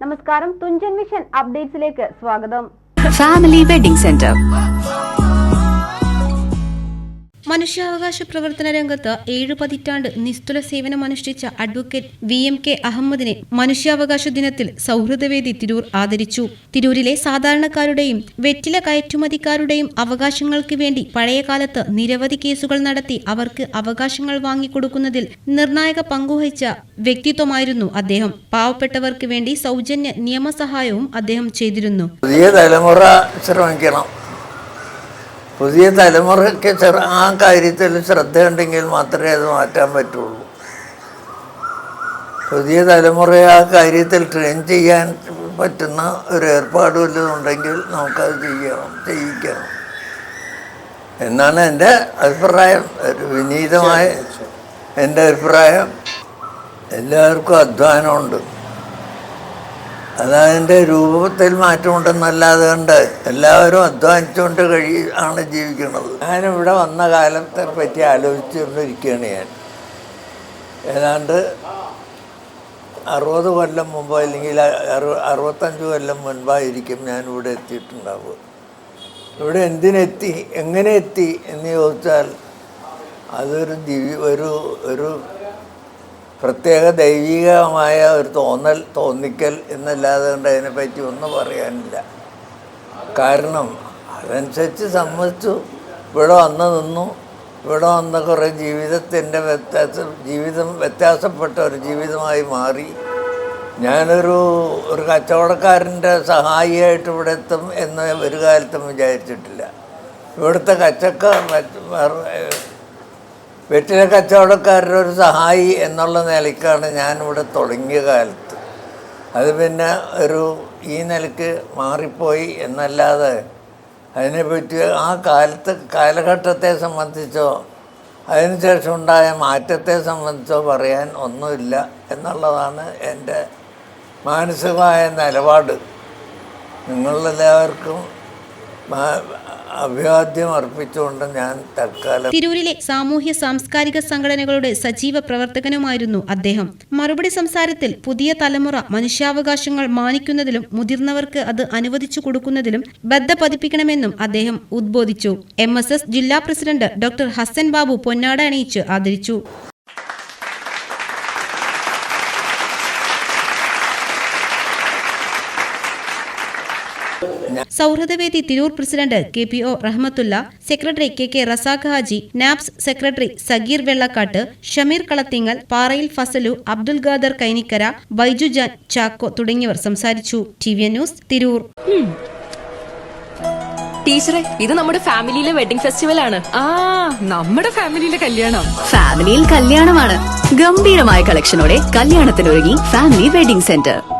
നമസ്കാരം തുഞ്ചൻ മിഷൻ അപ്ഡേറ്റ്സിലേക്ക് സ്വാഗതം. Family wedding centre മനുഷ്യാവകാശ പ്രവർത്തന രംഗത്ത് ഏഴു പതിറ്റാണ്ട് നിസ്തുല സേവനമനുഷ്ഠിച്ച അഡ്വക്കേറ്റ് വി എം കെ അഹമ്മദിനെ മനുഷ്യാവകാശ ദിനത്തിൽ സൗഹൃദവേദി തിരൂർ ആദരിച്ചു. തിരൂരിലെ സാധാരണക്കാരുടെയും വെറ്റില കയറ്റുമതിക്കാരുടെയും അവകാശങ്ങൾക്ക് വേണ്ടി പഴയകാലത്ത് നിരവധി കേസുകൾ നടത്തി അവർക്ക് അവകാശങ്ങൾ വാങ്ങിക്കൊടുക്കുന്നതിൽ നിർണായക പങ്കുവഹിച്ച വ്യക്തിത്വമായിരുന്നു അദ്ദേഹം. പാവപ്പെട്ടവർക്ക് വേണ്ടി സൗജന്യ നിയമസഹായവും അദ്ദേഹം ചെയ്തിരുന്നു. പുതിയ തലമുറ ശ്രമിക്കണം. പുതിയ തലമുറയ്ക്ക് ചെറു ആ കാര്യത്തിൽ ശ്രദ്ധയുണ്ടെങ്കിൽ മാത്രമേ അത് മാറ്റാൻ പറ്റുള്ളൂ. പുതിയ തലമുറയെ ആ കാര്യത്തിൽ ട്രെയിൻ ചെയ്യാൻ പറ്റുന്ന ഒരു ഏർപ്പാട് വല്ലതുണ്ടെങ്കിൽ നമുക്കത് ചെയ്യണം ചെയ്യിക്കണം എന്നാണ് എന്റെ അഭിപ്രായം. ഒരു വിനീതമായ എന്റെ അഭിപ്രായം. എല്ലാവർക്കും അധ്വാനമുണ്ട്. അതതിന്റെ രൂപത്തിൽ മാറ്റമുണ്ടെന്നല്ലാതെ കൊണ്ട് എല്ലാവരും അധ്വാനിച്ചുകൊണ്ട് കഴി ആണ് ജീവിക്കുന്നത്. ഞാനിവിടെ വന്ന കാലത്തെ പറ്റി ആലോചിച്ചുകൊണ്ടിരിക്കുകയാണ് ഞാൻ. ഏതാണ്ട് അറുപത് കൊല്ലം മുമ്പ് അല്ലെങ്കിൽ അറു അറുപത്തഞ്ച് കൊല്ലം മുൻപായിരിക്കും ഞാൻ ഇവിടെ എത്തിയിട്ടുണ്ടാവുക. ഇവിടെ എന്തിനെത്തി എങ്ങനെ എത്തി എന്ന് ചോദിച്ചാൽ അതൊരു ദിവ്യ ഒരു ഒരു പ്രത്യേക ദൈവികമായ ഒരു തോന്നൽ തോന്നിക്കൽ എന്നല്ലാതെ കൊണ്ട് അതിനെപ്പറ്റി ഒന്നും പറയാനില്ല. കാരണം അതനുസരിച്ച് സമ്മതിച്ചു. ഇവിടെ വന്ന് നിന്നു. ഇവിടെ വന്ന കുറേ ജീവിതത്തിന്റെ വ്യത്യാസം ജീവിതം വ്യത്യാസപ്പെട്ട ഒരു ജീവിതമായി മാറി. ഞാനൊരു ഒരു കച്ചവടക്കാരന്റെ സഹായിയായിട്ട് ഇവിടെ എത്തും എന്ന് ഒരു കാലത്തും വിചാരിച്ചിട്ടില്ല. ഇവിടുത്തെ കച്ചക്കാർ വെറ്റില കച്ചവടക്കാരുടെ ഒരു സഹായി എന്നുള്ള നിലയ്ക്കാണ് ഞാനിവിടെ തുടങ്ങിയ കാലത്ത്. അത് പിന്നെ ഒരു ഈ നിലയ്ക്ക് മാറിപ്പോയി എന്നല്ലാതെ അതിനെപ്പറ്റി ആ കാലത്ത് കാലഘട്ടത്തെ സംബന്ധിച്ചോ അതിനുശേഷം ഉണ്ടായ മാറ്റത്തെ സംബന്ധിച്ചോ പറയാൻ ഒന്നുമില്ല എന്നുള്ളതാണ് എന്റെ മാനസികമായ നിലപാട്. നിങ്ങളെല്ലാവർക്കും ഞാൻ തിരൂരിലെ സാമൂഹ്യ സാംസ്കാരിക സംഘടനകളുടെ സജീവ പ്രവർത്തകനുമായിരുന്നു അദ്ദേഹം. മറുപടി സംസാരത്തിൽ പുതിയ തലമുറ മനുഷ്യാവകാശങ്ങൾ മാനിക്കുന്നതിലും മുതിർന്നവർക്ക് അത് അനുവദിച്ചു കൊടുക്കുന്നതിലും ബദ്ധ പതിപ്പിക്കണമെന്നും അദ്ദേഹം ഉദ്ബോധിച്ചു. എം ജില്ലാ പ്രസിഡന്റ് ഡോക്ടർ ഹസൻ ബാബു പൊന്നാട അണിയിച്ച് ആദരിച്ചു. Sauhrudavedi Tirur president K P O Rahmathulla secretary K K Razak Haji നാപ്സ് secretary Sageer Vellakkatt Shameer Kalathingal Parayil Fasalu Abdul Khader Kainikkara Baiju Jan Chacko തുടങ്ങിയവർ സംസാരിച്ചു. T V news Tirur. ടീച്ചറെ ഇത് നമ്മുടെ ഫാമിലിയിലെ വെഡിംഗ് ഫെസ്റ്റിവൽ ആണ് ആ നമ്മുടെ ഫാമിലിയിലെ കല്യാണം. ഫാമിലിയിൽ കല്യാണമാണ്. ഗംഭീരമായ കളക്ഷനോടെ കല്യാണത്തിനൊരുങ്ങി ഫാമിലി വെഡിംഗ് സെന്റർ.